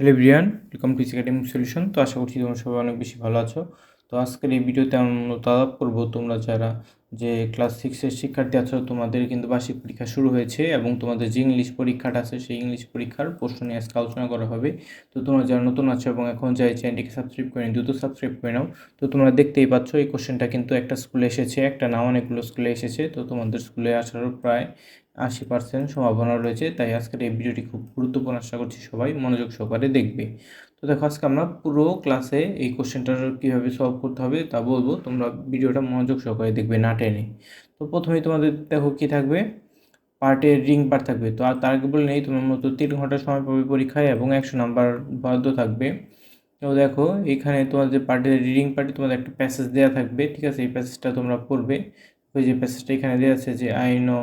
Hello Brian welcome to academic solution তো আশা করছি তোমরা সবাই অনেক বেশি ভালো আছো। তো আজকের এই ভিডিওতে মূলত আলাপ করব তোমরা যারা যে ক্লাস সিক্সের শিক্ষার্থী আছো, তোমাদের কিন্তু বার্ষিক পরীক্ষা শুরু হয়েছে এবং তোমাদের যে ইংলিশ পরীক্ষাটা আছে, সেই ইংলিশ পরীক্ষার প্রশ্ন নিয়ে আজকে আলোচনা করা হবে। তো তোমরা যারা নতুন আছো এবং এখন যাই চ্যানেলটিকে সাবস্ক্রাইব করে দ্রুত সাবস্ক্রাইব করে নাও। তো তোমরা দেখতেই পাচ্ছ, এই কোশ্চেনটা কিন্তু একটা স্কুলে এসেছে, একটা না অনেকগুলো স্কুলে এসেছে। তো তোমাদের স্কুলে আসারও প্রায় আশি পার্সেন্ট সম্ভাবনা রয়েছে। তাই আজকের এই ভিডিওটি খুব গুরুত্বপূর্ণ আশা করছি সবাই মনোযোগ সহকারে দেখবে। তো দেখো, আজকে আমরা পুরো ক্লাসে এই কোশ্চেনটার কীভাবে সলভ করতে হবে তা বলব। তোমরা ভিডিওটা মনোযোগ সহকারে দেখবে না টেনে। তো প্রথমেই তোমাদের দেখো কী থাকবে? পার্টের রিং পার্ট থাকবে। তো আর তার আগে বলে নেই, তোমার মতো তিন ঘণ্টা সময় পাবে পরীক্ষায় এবং একশো নাম্বার বাধ্য থাকবে। তো দেখো, এখানে তোমাদের পার্টের রিডিং পার্টে তোমাদের একটা প্যাসেজ দেওয়া থাকবে। ঠিক আছে, এই প্যাসেজটা তোমরা পড়বে। ওই যে প্যাসেজটা এখানে দেওয়া আছে যে I know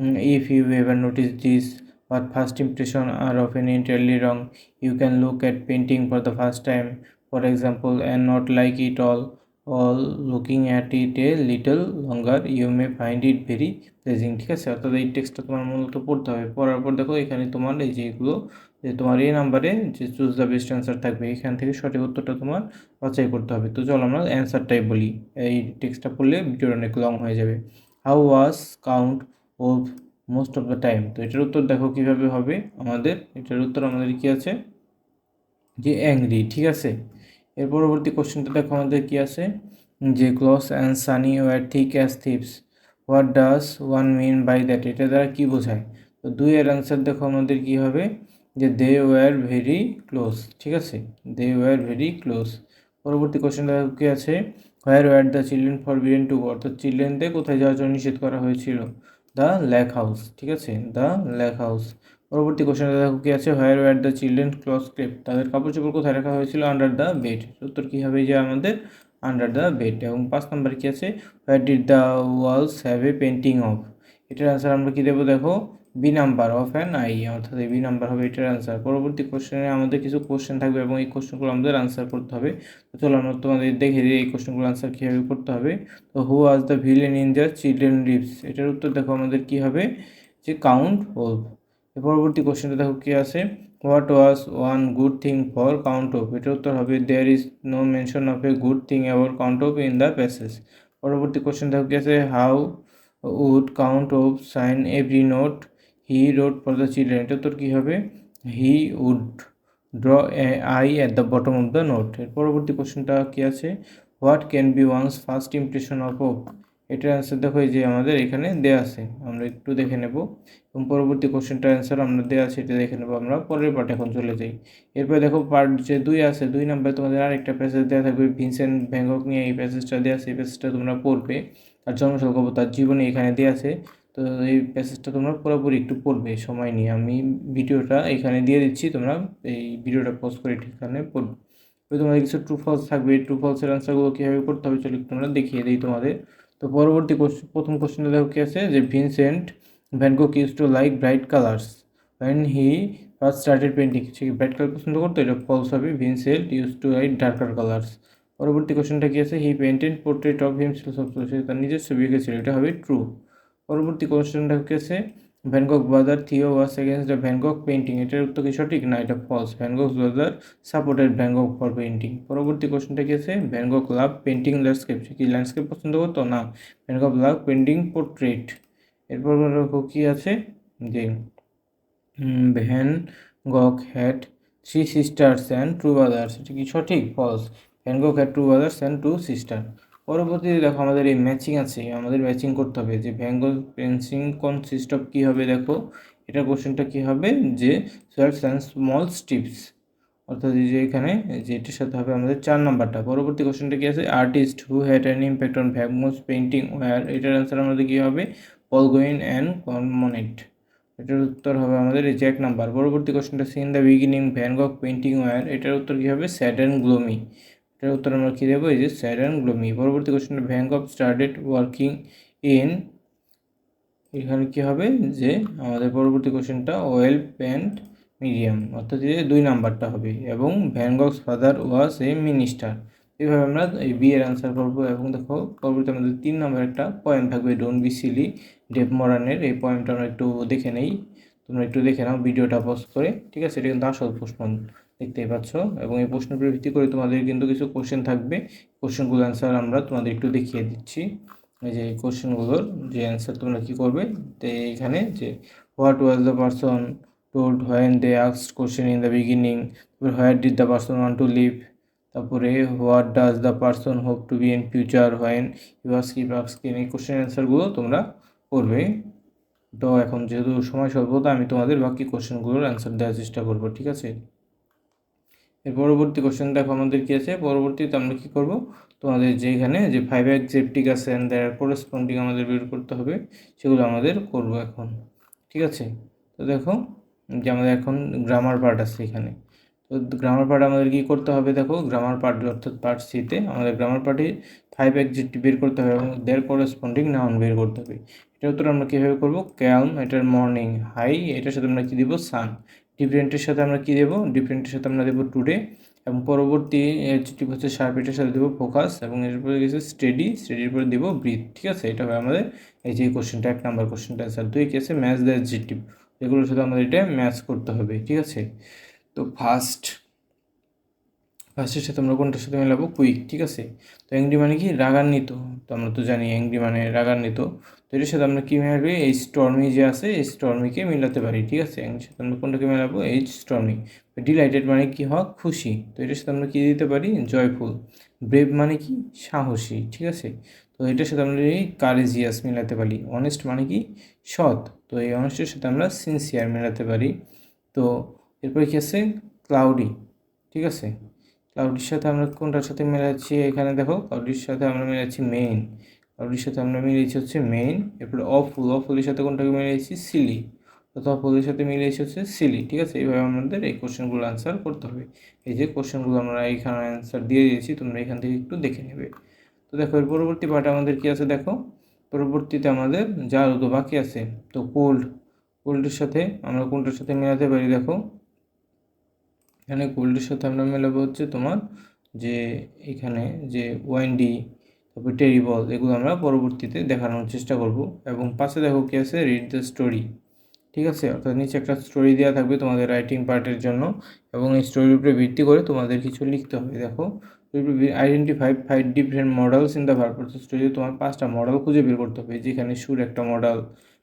if you ever notice this what first impression are often entirely wrong you can look at painting for the first time for example and not like it all all looking at it a little longer you may find it very pleasing ঠিক আছে অর্থাৎ এই টেক্সটটা তোমার মূলত পড়তে হবে পড়ার পর দেখো এখানে তোমার এই যেগুলো যে তোমার এই নাম্বারে যে চুজ দ্য বেস্ট অ্যান্সার থাকবে এখান থেকে সঠিক উত্তরটা তোমার বাছাই করতে হবে তো চলো আমরা অ্যান্সারটাই বলি এই টেক্সটটা পড়লে ভিডিওটা অনেক লং হয়ে যাবে হাউ ওয়াজ কাউন্ট ও মোস্ট অফ দ্য টাইম তো এটার উত্তর দেখো কীভাবে হবে আমাদের। এটার উত্তর আমাদের কী আছে? যে অ্যাংরি ঠিক আছে? এর পরবর্তী কোশ্চেনটা দেখো আমাদের কী আছে? যে Klaus and Sunny were thick as thieves what does one mean by that এটা দ্বারা কী বোঝায়? তো দুইয়ের অ্যান্সার দেখো আমাদের কী হবে? যে দে ওয়ার ভেরি ক্লোজ ঠিক আছে? দে ওয়ার ভেরি ক্লোজ পরবর্তী কোশ্চেনটা কী আছে? Where were the children forbidden to অর্থাৎ চিলড্রেনদের কোথায় যাওয়ার জন্য নিষেধ করা হয়েছিল? দ্য ল্যাক হাউস, ঠিক আছে? The lake house. পরবর্তী কোশ্চেনটা দেখো কি আছে? Where were the children clothes crepe তাদের কাপড় চোপড় কোথায় রাখা হয়েছিল? আন্ডার দ্য বেড উত্তর কী হবে? যে আমাদের আন্ডার দ্য বেড এবং পাঁচ নাম্বার কী আছে? Where did the walls have a painting of এটার আনসার আমরা কী দেবো? দেখো B number of an eye অর্থাৎ বি নাম্বার হবে এটার অ্যান্সার পরবর্তী কোশ্চেনে আমাদের কিছু কোশ্চেন থাকবে এবং এই কোশ্চেনগুলো আমাদের আনসার করতে হবে। তো চলো আমরা তোমাদের দেখে দিই এই কোশ্চেনগুলো আনসার কীভাবে করতে হবে। তো who was the villain in the children rips এটার উত্তর দেখো আমাদের কী হবে? যে কাউন্ট এর পরবর্তী কোশ্চেনটা দেখো কী আছে? What was one good thing for Count Olaf এটার উত্তর হবে there is no mention of a good thing about Count Olaf in the passage পরবর্তী কোশ্চেন দেখো কী আছে? How would Count Olaf sign every note he wrote for the children এটা তোর কী হবে? He would draw eye at the bottom of the note এর পরবর্তী কোশ্চেনটা কী আছে? What can be one's first impression of of এটার অ্যান্সার দেখো, এই যে আমাদের এখানে দেওয়া আছে। আমরা একটু দেখে নেব। এবং পরবর্তী কোশ্চেনটার অ্যান্সার আমরা দেওয়া আছে, এটা দেখে নেব। আমরা পরের পার্ট এখন চলে যাই। এরপরে দেখো পার্ট যে দুই আছে, দুই নাম্বারে তোমাদের আরেকটা প্যাসেজ দেওয়া থাকবে। ভিনসেন্ট ব্যাংকক নিয়ে এই প্যাসেজটা দেওয়া আছে। এই প্যাসেজটা তোমরা পড়বে। আর জন্মশাল তার জীবনে এখানে দেওয়া আছে। তো এই প্যাসেজটা তোমরা পুরোপুরি একটু পড়বে, সময় নিয়ে। আমি ভিডিওটা এখানে দিয়ে দিচ্ছি, তোমরা এই ভিডিওটা পোস্ট করে এখানে পড়বে। তো তোমাদের কিছু ট্রু ফলস থাকবে ট্রু ফলসের আনসারগুলো কীভাবে করতে হবে চলো তোমরা দেখিয়ে দিই তোমাদের। তো পরবর্তী কোশ্চেন প্রথম কোশ্চেনটা দেখো কী আছে যে Vincent van Gogh use to like bright colours when he first started painting সে কি ব্রাইট কালার পছন্দ করতো? এটা ফলস হবে। Vincent use to like darker colours পরবর্তী কোশ্চেনটা কী আছে? He painted portrait of himself সে তার নিজের ছবি এঁকেছিল। এটা হবে ট্রু পরবর্তী কোশ্চেনটা কী আছে van Gogh brother Theo was against the van Gogh painting এটার উত্তর কি সঠিক? না, এটা false van Gogh brother supported van Gogh for painting পরবর্তী কোশ্চেনটা কি আছে? Van Gogh love painting landscape কি ল্যান্ডস্কেপ পছন্দ করতো? না। ভ্যানগক লাভ পেন্টিং পোর্ট্রেট এরপর কি আছে? যে van Gogh had three sisters and two brothers এটা কি সঠিক? False van Gogh had two brothers and two sister পরবর্তীতে দেখো আমাদের এই ম্যাচিং আছে, আমাদের ম্যাচিং করতে হবে যে ভ্যাঙ্গল পেন্সিং কনসিস্ট অফ কী হবে দেখো? এটা কোশ্চেনটা কী হবে? যে সোয়ার্টস অ্যান্ড স্মল স্টিপস অর্থাৎ যে এখানে যে এটার সাথে হবে আমাদের চার নাম্বারটা পরবর্তী কোশ্চেনটা কী আছে? Artist who had an impact on ভ্যাগমোস painting were এটার অ্যান্সার আমাদের কী হবে? পলগোইন অ্যান্ড কনমোনেট এটার উত্তর হবে আমাদের এই যে এক নাম্বার পরবর্তী কোশ্চেনটা since the beginning van Gogh painting were এটার উত্তর কী হবে? স্যাড অ্যান্ড গ্লোমি এটার উত্তর আমরা কী দেবো? এই যে স্যাড অ্যান্ড গ্লোমি। পরবর্তী question van Gogh started working in এখানে কী হবে? যে আমাদের পরবর্তী কোশ্চেনটা ওয়েল প্যান্ট মিডিয়াম অর্থাৎ যে দুই নাম্বারটা হবে এবং ভ্যানগক্স ফাদার ওয়াজ এ মিনিস্টার এইভাবে আমরা এই বি এর অ্যান্সার করব এবং দেখো, পরবর্তী আমাদের তিন নম্বর একটা পয়েন্ট থাকবে ডোন বি সিলি ডেভ মরানের এই পয়েন্টটা আমরা একটু দেখে নেই। তোমরা একটু দেখে নাও ভিডিওটা পোস্ট করে। ঠিক আছে? এটা কিন্তু আসল প্রশ্ন। দেখতেই পাচ্ছ। এবং এই প্রশ্নের উপর ভিত্তি করে তোমাদের কিন্তু কিছু কোশ্চেন থাকবে। কোশ্চেনগুলো অ্যান্সার আমরা তোমাদের একটু দেখিয়ে দিচ্ছি। এই যে কোশ্চেনগুলোর যে অ্যান্সার তোমরা কী করবে? তো এইখানে যে what was the person told when they asks question in the beginning তারপরে where did the person want to live তারপরে what does the person hope to be in future when you ask if এই question অ্যান্সারগুলো তোমরা করবে। তো এখন যেহেতু সময় স্বল্পতা, আমি তোমাদের বাকি কোশ্চেনগুলোর অ্যান্সার দেওয়ার চেষ্টা করব, ঠিক আছে? এর পরবর্তী কোশ্চেন দেখো আমাদের কী আছে? পরবর্তীতে আমরা কী করব? তোমাদের যেখানে যে ফাইভ অ্যাকজেপ্টিক আছে অ্যান্ড দেয়ার করেসপন্ডিং আমাদের বের করতে হবে, সেগুলো আমাদের করব এখন। ঠিক আছে? তো দেখো, যে আমাদের এখন গ্রামার পার্ট আছে এখানে। তো গ্রামার পার্ট আমাদের কী করতে হবে দেখো? গ্রামার পার্ট অর্থাৎ পার্ট সিতে আমাদের গ্রামার পার্টে ফাইভ অ্যাকজেক্টিভ বের করতে হবে এবং দেয়ার করেসপন্ডিং নাউন বের করতে হবে। এটার উত্তর আমরা কীভাবে করব? ক্যালম এটার মর্নিং হাই এটার সাথে আমরা কী দিব? সান ডিফারেন্টের সাথে আমরা কী দেবো? ডিফারেন্টের সাথে আমরা দেবো টুডে এবং পরবর্তী হচ্ছে সার্পিটের সাথে দেবো ফোকাস এবং এরপরে গেছে স্টেডি স্টেডির পরে দেবো ব্রিথ ঠিক আছে? এটা হবে আমাদের এই যে কোশ্চেনটা এক নাম্বার কোশ্চেনটা স্যার দুই কি আছে? ম্যাচ দ্য জিটিভ এগুলোর সাথে আমাদের এটা ম্যাচ করতে হবে, ঠিক আছে? তো ফার্স্ট ফার্স্টের সাথে আমরা কোনটার সাথে মেলাবো? কুইক, ঠিক আছে? তো অ্যাংরি মানে কি? রাগান্বিত। তো আমরা তো জানি অ্যাংরি মানে রাগান্বিত। তো এটার সাথে আমরা কী মেলাবো? এই স্টর্মি যে আছে, এই স্টর্মিকে মেলাতে পারি, ঠিক আছে? অ্যাংরির সাথে আমরা কোনটাকে মেলাবো? এই স্টর্মি ডিলাইটেড মানে কি হওয়া? খুশি। তো এটার সাথে আমরা কী দিতে পারি? জয়ফুল ব্রেভ মানে কি? সাহসী, ঠিক আছে? তো এটার সাথে আমরা এই কারেজিয়াস মেলাতে পারি। অনেস্ট মানে কি? সৎ। তো এই অনেস্টের সাথে আমরা সিনসিয়ার মেলাতে পারি। তো এরপরে কী আছে? ক্লাউডি ঠিক আছে? ক্লাউডির সাথে আমরা কোনটার সাথে মেলাচ্ছি? এখানে দেখো ক্লাউডির সাথে আমরা মেলাচ্ছি মেইন ক্লাউডির সাথে আমরা মিলিয়েছি হচ্ছে মেইন এরপরে অফুল অফুলের সাথে কোনটাকে মিলিয়েছি? সিলি অথবা অফুলের সাথে মিলিয়েছি হচ্ছে সিলি ঠিক আছে? এইভাবে আমাদের এই কোশ্চেনগুলো অ্যান্সার করতে হবে। এই যে কোশ্চেনগুলো আমরা এইখানে অ্যান্সার দিয়ে দিয়েছি, তোমরা এখান থেকে একটু দেখে নেবে। তো দেখো, এর পরবর্তী পার্টে আমাদের কী আছে? দেখো, পরবর্তীতে আমাদের যা তো বাকি আছে, তো কোল্ড কোল্ডের সাথে আমরা কোনটার সাথে মেলাতে পারি? দেখো এখানে কোল্ডের সাথে আমরা মেলাবো হচ্ছে তোমার যে এখানে যে ওয়াইন্ডি তারপর টেরিবল এগুলো আমরা পরবর্তীতে দেখানোর চেষ্টা করব। এবং পাশে দেখো কী আছে রিড দ্য স্টোরি ঠিক আছে? অর্থাৎ নিচে একটা স্টোরি দেওয়া থাকবে তোমাদের রাইটিং পার্টের জন্য, এবং এই স্টোরির উপরে ভিত্তি করে তোমাদের কিছু লিখতে হবে, দেখো? Identify five different modals in the verb অর্থাৎ স্টোরিতে তোমার পাঁচটা মডেল খুঁজে বের করতে হবে যেখানে সুর একটা মডেল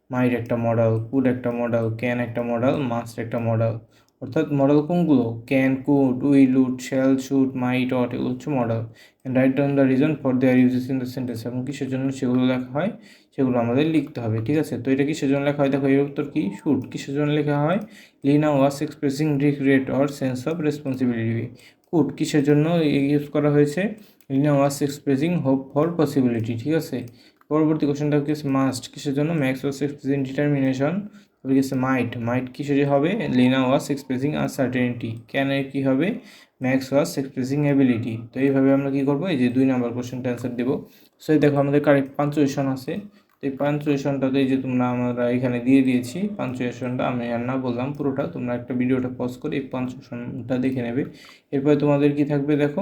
মাইট একটা মডেল কুড একটা মডেল ক্যান একটা মডেল মাস্ট একটা মডেল অর্থাৎ মডেল কোনগুলো? Can could will would shall should might ought এগুলো হচ্ছে modal and write down the reason for their uses in the sentence এবং কিসের জন্য সেগুলো লেখা হয়? সেগুলো আমাদের লিখতে হবে, ঠিক আছে? তো এটা কিসের জন্য লেখা হয়? দেখো, এর উত্তর কি? শুট কিসের জন্য লেখা হয়? Lina was expressing regret or sense of responsibility could কিসের জন্য ইউজ করা হয়েছে? Lina was expressing hope for possibility ঠিক আছে? পরবর্তী কোশ্চেনটা কি মাস্ট কিসের জন্য ম্যাক্স ওয়াস এক্সপ্রেসিং ডিটারমিনেশন গেছে মাইট মাইট কিসের হবে? Lina was expressing uncertainty can এর কী হবে? ম্যাক্স ওয়াস এক্সপ্রেসিং অ্যাবিলিটি তো এইভাবে আমরা কী করব? এই যে দুই নাম্বার কোশ্চেনটা অ্যান্সার দেবো। সো দেখো আমাদের কারেক্ট পাঞ্চুয়েশন আছে। তো এই পাঞ্চুয়েশনটাতে যে তোমরা আমরা এখানে দিয়ে দিয়েছি পাঞ্চুয়েশনটা আমি আর না বললাম পুরোটা। তোমরা একটা ভিডিওটা পজ করে এই পাঞ্চুয়েশনটা দেখে নেবে। এরপরে তোমাদের কি থাকবে দেখো?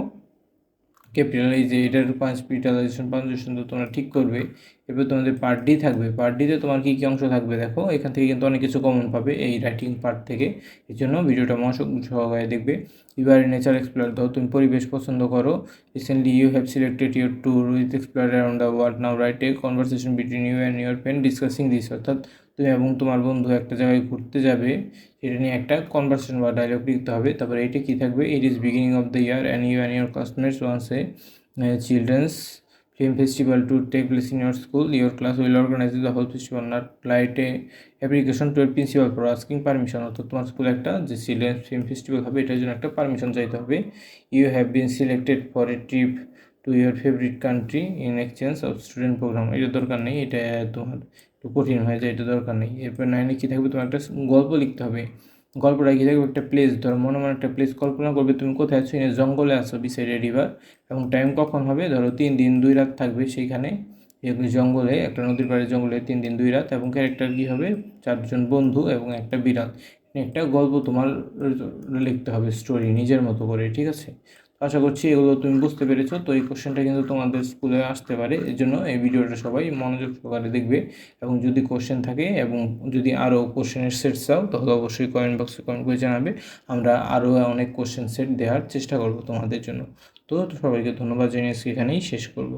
ক্যাপিটাল, এই যে এটার পাঁচ পিটালাইজেশন পাঞ্চুয়েশন তো তোমরা ঠিক করবে। এরপর তোমাদের পার্ট ডি থাকবে। পার্ট ডিতে তোমার কী কী অংশ থাকবে দেখো? এখান থেকে কিন্তু অনেক কিছু কমন পাবে এই রাইটিং পার্ট থেকে। এই জন্য ভিডিওটা মনোযোগ সহকারে দেখবে। ইউআর নেচার এক্সপ্লোর ধরো, তুমি পরিবেশ পছন্দ করো। Recently you have selected your tour with explore around the world now write a conversation between you and your friend discussing this অর্থাৎ তুমি এবং তোমার বন্ধু একটা জায়গায় ঘুরতে যাবে, সেটা নিয়ে একটা কনভারসেশন বা ডায়লগ লিখতে হবে। তারপরে এটা কী থাকবে? It is beginning of the year and you and your customers once a children's film festival to take place school, your class will organize the whole festival, not write a application to a principal for asking permission. অর্থাৎ তোমার স্কুলে একটা যে children's film festival হবে, এটার জন্য একটা permission চাইতে হবে। You have been selected for a trip to your favourite country in exchange of student programme এটা দরকার নেই, এটা তোমার একটু কঠিন হয়ে যায়, এটা দরকার নেই। এরপর নাইনে কী থাকবে? তোমার একটা গল্প লিখতে হবে। গল্পটা কী থাকবে? একটা প্লেস ধরো মনে মনে একটা প্লেস কল্পনা করবে, তুমি কোথায় আছো? জঙ্গলে আছো বিসাইডে রিভার এবং টাইম কখন হবে? ধরো তিন দিন, দুই রাত থাকবে সেইখানে। জঙ্গলে, একটা নদীর পাড়ে জঙ্গলে তিন দিন, দুই রাত, এবং ক্যারেক্টার কী হবে? চারজন বন্ধু এবং একটা বিড়াল। একটা গল্প তোমার লিখতে হবে স্টোরি নিজের মতো করে, ঠিক আছে? আশা করছি এগুলো তুমি বুঝতে পেরেছ। তো এই কোশ্চেনটা কিন্তু তোমাদের স্কুলে আসতে পারে। এর জন্য এই ভিডিওটা সবাই মনোযোগ সহকারে দেখবে। এবং যদি কোশ্চেন থাকে এবং যদি আরও কোশ্চেনের সেট চাও, তাহলে অবশ্যই কমেন্ট বক্সে কমেন্ট করে জানাবে। আমরা আরও অনেক কোশ্চেন সেট দেওয়ার চেষ্টা করব তোমাদের জন্য। তো সবাইকে ধন্যবাদ জানিয়ে এখানেই শেষ করব।